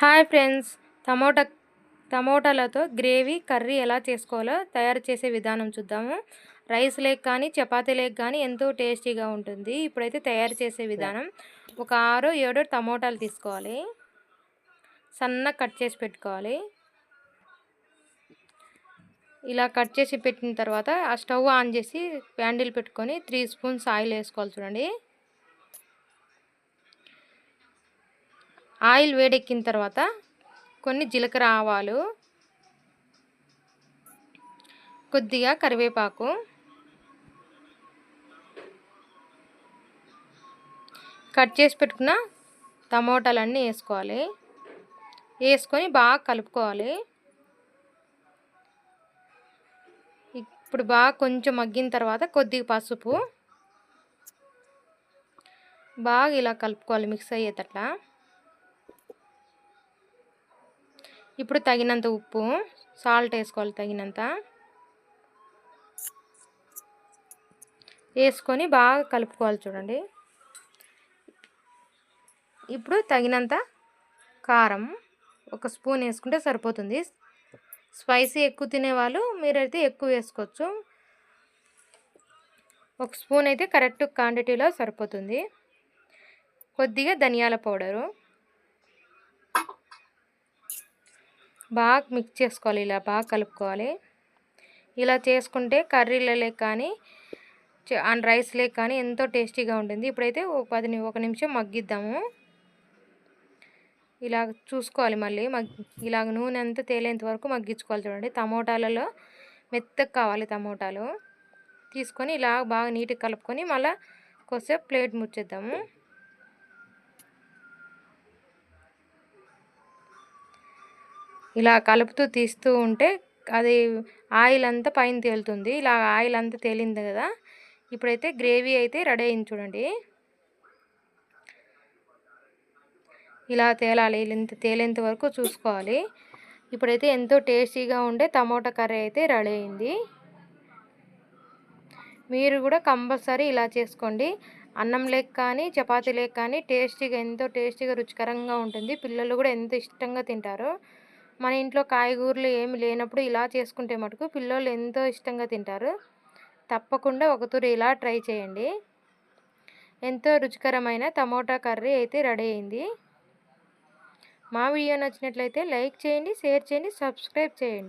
Hi friends. Tomato టమోటాలతో gravy curry ఎలా చేసుకోవాలో తయారు చేసే విధానం చూద్దాము. రైస్ లేక్ కానీ చపాతీ లేక్ కానీ ఎంతో టేస్టీగా ఉంటుంది. ఇప్పుడైతే తయారు చేసే విధానం ఒక ఆరు ఏడు టమోటాలు తీసుకోవాలి. సన్నగా కట్ చేసి పెట్టుకోవాలి. ఇలా కట్ చేసి పెట్టిన తర్వాత ఆ స్టవ్ ఆన్ చేసి ప్యాండిల్ పెట్టుకొని త్రీ స్పూన్స్ ఆయిల్ వేసుకోవాలి చూడండి. ఆయిల్ వేడెక్కిన తర్వాత కొన్ని జీలకర్ర ఆవాలు కొద్దిగా కరివేపాకు కట్ చేసి పెట్టుకున్న టమోటాలన్నీ వేసుకోవాలి. వేసుకొని బాగా కలుపుకోవాలి. ఇప్పుడు బాగా కొంచెం మగ్గిన తర్వాత కొద్దిగా పసుపు. బాగా ఇలా కలుపుకోవాలి మిక్స్ అయ్యేటట్లా. ఇప్పుడు తగినంత ఉప్పు సాల్ట్ వేసుకోవాలి తగినంత. వేసుకొని బాగా కలుపుకోవాలి చూడండి. ఇప్పుడు తగినంత కారం ఒక స్పూన్ వేసుకుంటే సరిపోతుంది. స్పైసీ ఎక్కువ తినేవాళ్ళు మీరైతే ఎక్కువ వేసుకోవచ్చు. ఒక స్పూన్ అయితే కరెక్ట్ క్వాంటిటీలో సరిపోతుంది. కొద్దిగా ధనియాల పౌడరు. బాగా మిక్స్ చేసుకోవాలి ఇలా బాగా కలుపుకోవాలి. ఇలా చేసుకుంటే కర్రీలలో కానీ అండ్ రైస్లే కానీ ఎంతో టేస్టీగా ఉంటుంది. ఇప్పుడైతే ఒక పది ఒక నిమిషం మగ్గిద్దాము. ఇలా చూసుకోవాలి మళ్ళీ మగ్ ఇలాగ నూనె అంతా తేలేంత వరకు మగ్గించుకోవాలి చూడండి. టమోటాలలో మెత్తగా కావాలి టమోటాలు. తీసుకొని ఇలా బాగా నీట్గా కలుపుకొని మళ్ళీ కొద్దిసేపు ప్లేట్ ముచ్చేద్దాము. ఇలా కలుపుతూ తీస్తూ ఉంటే అది ఆయిల్ అంతా పైన తేలుతుంది. ఇలా ఆయిల్ అంతా తేలింది కదా. ఇప్పుడైతే గ్రేవీ అయితే రెడీ అయింది చూడండి. ఇలా తేలాలి. ఇంత తేలేంత వరకు చూసుకోవాలి. ఇప్పుడైతే ఎంతో టేస్టీగా ఉండే టమోటా కర్రీ అయితే రెడీ అయింది. మీరు కూడా కంపల్సరీ ఇలా చేసుకోండి. అన్నం లేక కానీ చపాతీ లేక కానీ టేస్టీగా ఎంతో టేస్టీగా రుచికరంగా ఉంటుంది. పిల్లలు కూడా ఎంతో ఇష్టంగా తింటారు. మన ఇంట్లో కాయగూరలు ఏమి లేనప్పుడు ఇలా చేసుకుంటే మటుకు పిల్లలు ఎంతో ఇష్టంగా తింటారు. తప్పకుండా ఒకతూరు ఇలా ట్రై చేయండి. ఎంతో రుచికరమైన టమోటా కర్రీ అయితే రెడీ అయింది. మా వీడియో నచ్చినట్లయితే లైక్ చేయండి షేర్ చేయండి సబ్స్క్రైబ్ చేయండి.